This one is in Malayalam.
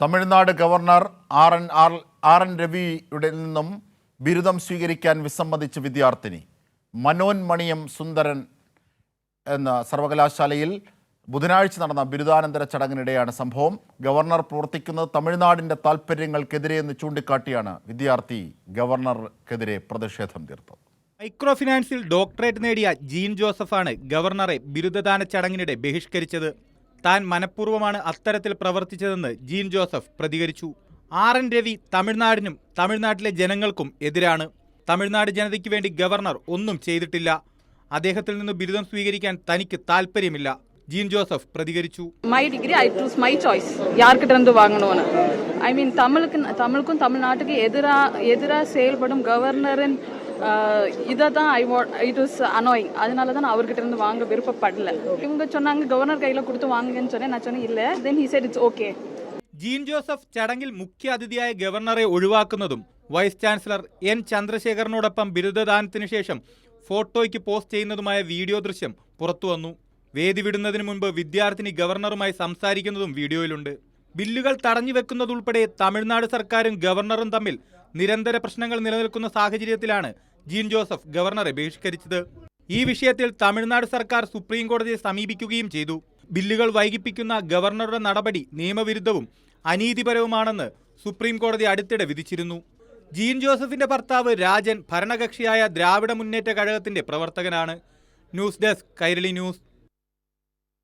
Tamil Nadu governor R N R R N രവിയുടെ നിന്നും ബിരുദം സ്വീകരിക്കാൻ വിസമ്മതിച്ച വിദ്യാർത്ഥിനി മനോന്മണിയം സുന്ദരൻ എന്ന സർവകലാശാലയിൽ ബുധനാഴ്ച നടന്ന ബിരുദാനന്തര ചടങ്ങിനിടെയാണ് സംഭവം. ഗവർണർ പ്രവർത്തിക്കുന്നത് തമിഴ്നാടിന്റെ താല്പര്യങ്ങൾക്കെതിരെയെന്ന് ചൂണ്ടിക്കാട്ടിയാണ് വിദ്യാർത്ഥി ഗവർണർക്കെതിരെ പ്രതിഷേധം തീർത്തത്. മൈക്രോ ഫിനാൻസിൽ ഡോക്ടറേറ്റ് നേടിയ ജീൻ ജോസഫാണ് ഗവർണറെ ബിരുദദാന ചടങ്ങിനിടെ ബഹിഷ്കരിച്ചത്. താൻ മനഃപൂർവ്വമാണ് അത്തരത്തിൽ പ്രവർത്തിച്ചതെന്ന് ജീൻ ജോസഫ് പ്രതികരിച്ചു ആർ എൻ രവി തമിഴ്നാടിനും തമിഴ്നാട്ടിലെ ജനങ്ങൾക്കും എതിരാണ് തമിഴ്നാട് ജനതയ്ക്ക് വേണ്ടി ഗവർണർ ഒന്നും ചെയ്തിട്ടില്ല അദ്ദേഹത്തിൽ നിന്ന് ബിരുദം സ്വീകരിക്കാൻ തനിക്ക് താല്പര്യമില്ല ജീൻ ജോസഫ് പ്രതികരിച്ചു my degree I choose my choice யார்கிட்ட இருந்து வாங்கணும்னு ஐ மீன் தமிழுக்கு தமிழுக்கும் தமிழ்நாட்டுக்கு எதிராக எதிராக செயல்படும் கவர்னரின் இதை தான் I what it is annoying அதனால தான் நான் அவர்கிட்ட இருந்து வாங்க விருப்பப்படல இவங்க சொன்னாங்க கவர்னர் கையில் கொடுத்து வாங்குங்கன்னு சொன்னேன் நான் சொன்னேன் இல்லை then he said it's okay Jean Joseph ചടങ്ങിൽ മുഖ്യ അതിഥിയായ ഗവർണറെ ഒഴിവാക്കുന്നതും വൈസ് ചാൻസലർ എൻ ചന്ദ്രശേഖരനോടൊപ്പം ബിരുദദാനത്തിന് ശേഷം ഫോട്ടോയ്ക്ക് പോസ്റ്റ് ചെയ്യുന്നതുമായ വീഡിയോ ദൃശ്യം പുറത്തുവന്നു വേദി വിടുന്നതിന് മുൻപ് വിദ്യാർത്ഥിനി ഗവർണറുമായി സംസാരിക്കുന്നതും വീഡിയോയിലുണ്ട് ബില്ലുകൾ തടഞ്ഞു വെക്കുന്നതുൾപ്പെടെ തമിഴ്നാട് സർക്കാരും ഗവർണറും തമ്മിൽ നിരന്തര പ്രശ്നങ്ങൾ നിലനിൽക്കുന്ന സാഹചര്യത്തിലാണ് ജീൻ ജോസഫ് ഗവർണറെ ബഹിഷ്കരിച്ചത്. ഈ വിഷയത്തിൽ തമിഴ്നാട് സർക്കാർ സുപ്രീം കോടതിയെ സമീപിക്കുകയും ചെയ്തു. ബില്ലുകൾ വൈകിപ്പിക്കുന്ന ഗവർണറുടെ നടപടി നിയമവിരുദ്ധവും അനീതിപരവുമാണെന്ന് സുപ്രീം കോടതി അടുത്തിടെ വിധിച്ചിരുന്നു. ജീൻ ജോസഫിന്റെ ഭർത്താവ് രാജൻ ഭരണകക്ഷിയായ ദ്രാവിഡ മുന്നേറ്റ കഴകത്തിന്റെ പ്രവർത്തകനാണ്. News desk Kairali news.